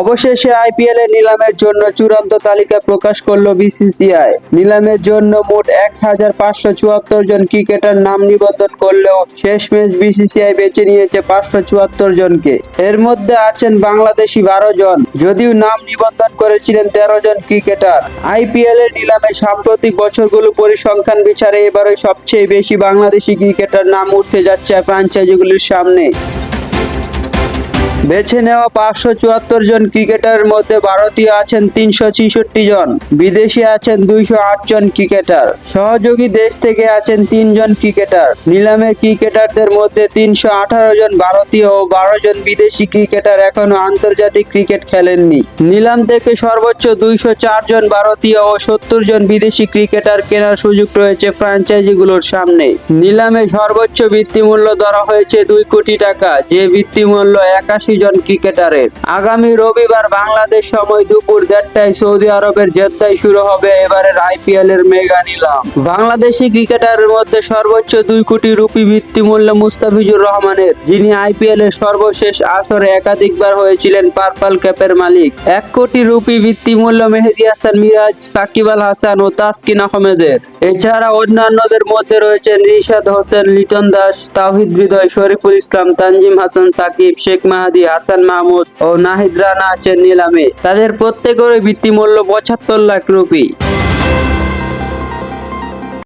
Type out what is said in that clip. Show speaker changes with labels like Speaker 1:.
Speaker 1: অবশেষে আইপিএল এর নিলামের জন্য চূড়ান্ত তালিকা প্রকাশ করল বিসিসিআই। নিলামের জন্য মোট এক হাজার পাঁচশো চুয়াত্তর জন ক্রিকেটার নাম নিবন্ধন করলেও শেষমেশ বিসিসিআই বেছে নিয়েছে পাঁচশো চুয়াত্তর জনকে। এর মধ্যে আছেন বাংলাদেশি বারো জন, যদিও নাম নিবন্ধন করেছিলেন তেরো জন ক্রিকেটার। আইপিএল এর নিলামে সাম্প্রতিক বছরগুলো পরিসংখ্যান বিচারে এবারে সবচেয়ে বেশি বাংলাদেশি ক্রিকেটার নাম উঠতে যাচ্ছে ফ্র্যাঞ্চাইজিগুলির সামনে। বেছে নেওয়া পাঁচশো চুয়াত্তর জন ক্রিকেটারের মধ্যে ভারতীয় আছেন তিনশো ছিষট্টি জন, বিদেশি আছেন দুইশো আট জন ক্রিকেটার। সহযোগী দেশ থেকে আছেন তিনজন ক্রিকেটার। নিলামে ক্রিকেটারদের মধ্যে তিনশো আঠারো জন ভারতীয় ও বারো জন বিদেশি ক্রিকেটার এখনও আন্তর্জাতিক ক্রিকেট খেলেননি। নিলাম থেকে সর্বোচ্চ দুইশো চার জন ভারতীয় ও সত্তর জন বিদেশি ক্রিকেটার কেনার সুযোগ রয়েছে ফ্র্যাঞ্চাইজিগুলোর সামনে। নিলামে সর্বোচ্চ ভিত্তিমূল্য ধরা হয়েছে দুই কোটি টাকা, যে ভিত্তিমূল্য একাশি জন ক্রিকেটারের। আগামী রবিবার বাংলাদেশ সময় দুপুর দেড়টায় সৌদি আরবের জেদ্দায় শুরু হবে এবারের আইপিএল এর মেগা নিলাম। বাংলাদেশি ক্রিকেটারের মধ্যে সর্বোচ্চ দুই কোটি রুপি ভিত্তিমূল্য মুস্তাফিজুর রহমানের, যিনি আইপিএল এর সর্বশেষ আসরে একাধিকবার হয়েছিলেন পার্পল ক্যাপের মালিক। এক কোটি রুপি ভিত্তিমূল্য মেহেদি হাসান, মিরাজ, সাকিব আল হাসান ও তাসকিন আহমেদের। এছাড়া অন্যান্যদের মধ্যে রয়েছেন রিশাদ হোসেন, লিটন দাস তাহিদ হৃদয়, শরীফুল ইসলাম, তানজিম হাসান, সাকিব, শেখ মাহাদি হাসান মাহমুদ ও নাহিদ রানা আছেন নিলামে। তাদের প্রত্যেকের ভিত্তিমূল্য পঁচাত্তর লাখ রুপি।